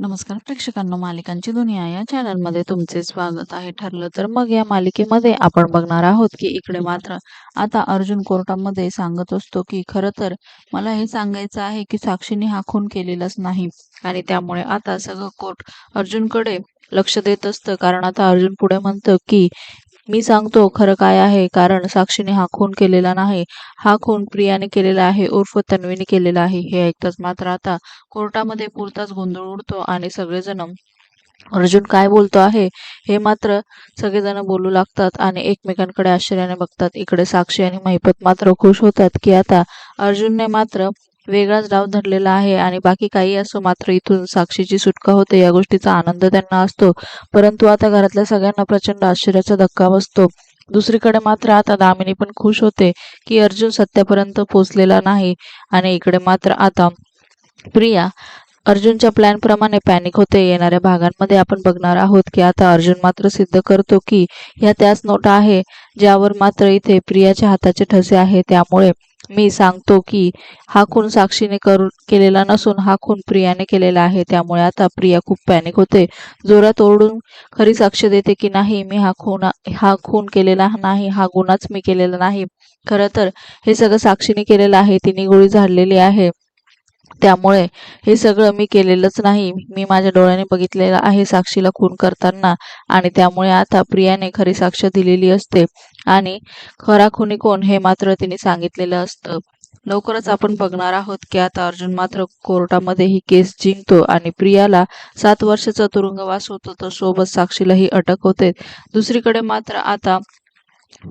नमस्कार प्रेक्षकांनो मालिकांची दुनिया या चॅनलमध्ये तुमचे स्वागत आहे. ठरलं तर मग या मालिकेमध्ये आपण बघणार आहोत की इकडे मात्र आता अर्जुन कोर्टामध्ये सांगत असतो की खरं तर मला हे सांगायचं आहे की साक्षीने हा खून केलेलाच नाही आणि त्यामुळे आता सगळं कोर्ट अर्जुनकडे लक्ष देत असतं. कारण आता अर्जुन पुढे म्हणतं की मी सांगतो खरं काय आहे कारण साक्षीने हा खून केलेला नाही. हा खून प्रियाने केलेला आहे उर्फ तन्वीने केलेला आहे. हे ऐकताच मात्र आता कोर्टामध्ये पुरताच गोंधळ उडतो आणि सगळेजण अर्जुन काय बोलतो आहे? हे मात्र सगळेजण बोलू लागतात आणि एकमेकांकडे आश्चर्याने बघतात. इकडे साक्षी आणि महिपत मात्र खुश होतात की आता अर्जुनने मात्र वेगळाच डाव धरलेला आहे आणि बाकी काही असो मात्र इथून साक्षीची सुटका होते या गोष्टीचा आनंद त्यांना असतो. परंतु आता घरातल्या सगळ्यांना प्रचंड आश्चर्याचा धक्का बसतो. दुसरीकडे मात्र आता दामिनी पण खुश होते की अर्जुन सत्यापर्यंत पोचलेला नाही आणि इकडे मात्र आता प्रिया अर्जुनच्या प्लॅन प्रमाणे पॅनिक होते. येणाऱ्या भागांमध्ये आपण बघणार आहोत की आता अर्जुन मात्र सिद्ध करतो की ह्या त्याच नोटा आहे ज्यावर मात्र इथे प्रियाच्या हाताचे ठसे आहे. त्यामुळे मी सांगतो की हा खून साक्षीने करून केलेला नसून हा खून प्रियाने केलेला आहे. त्यामुळे आता प्रिया खूप पॅनिक होते. जोरात ओरडून खरी साक्ष देते की नाही मी हा खून हा खून केलेला नाही हा गुन्हाच मी केलेला नाही. खरं तर हे सगळं साक्षीने केलेलं आहे. तिने गोळी झाडलेली आहे. त्यामुळे हे सगळं मी केलेलंच नाही. मी माझ्या डोळ्याने बघितलेलं आहे साक्षीला खून करताना आणि त्यामुळे आता प्रियाने खरी साक्ष दिलेली असते आणि खरा खुनी कोण हे मात्र तिने सांगितलेलं असतं. लवकरच आपण बघणार आहोत की आता अर्जुन मात्र कोर्टामध्ये ही केस जिंकतो आणि प्रियाला सात वर्षाचा तुरुंगवास होतो तर सोबत साक्षीलाही अटक होते. दुसरीकडे मात्र आता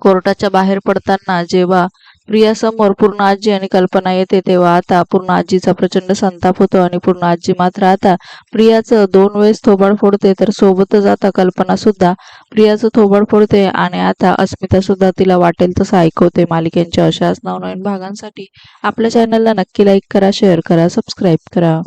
कोर्टाच्या बाहेर पडताना जेव्हा प्रियासमोर पूर्ण आजी आणि कल्पना येते तेव्हा आता पूर्ण आजीचा प्रचंड संताप होतो आणि पूर्ण आजी मात्र आता प्रियाचं दोन वेळेस थोबाड फोडते तर सोबतच आता कल्पना सुद्धा प्रियाचं थोबाड फोडते आणि आता अस्मिता सुद्धा तिला वाटेल तसं ऐकवते. मालिकेंच्या अशाच नवनवीन भागांसाठी आपल्या चॅनलला नक्की लाईक करा शेअर करा सबस्क्राईब करा.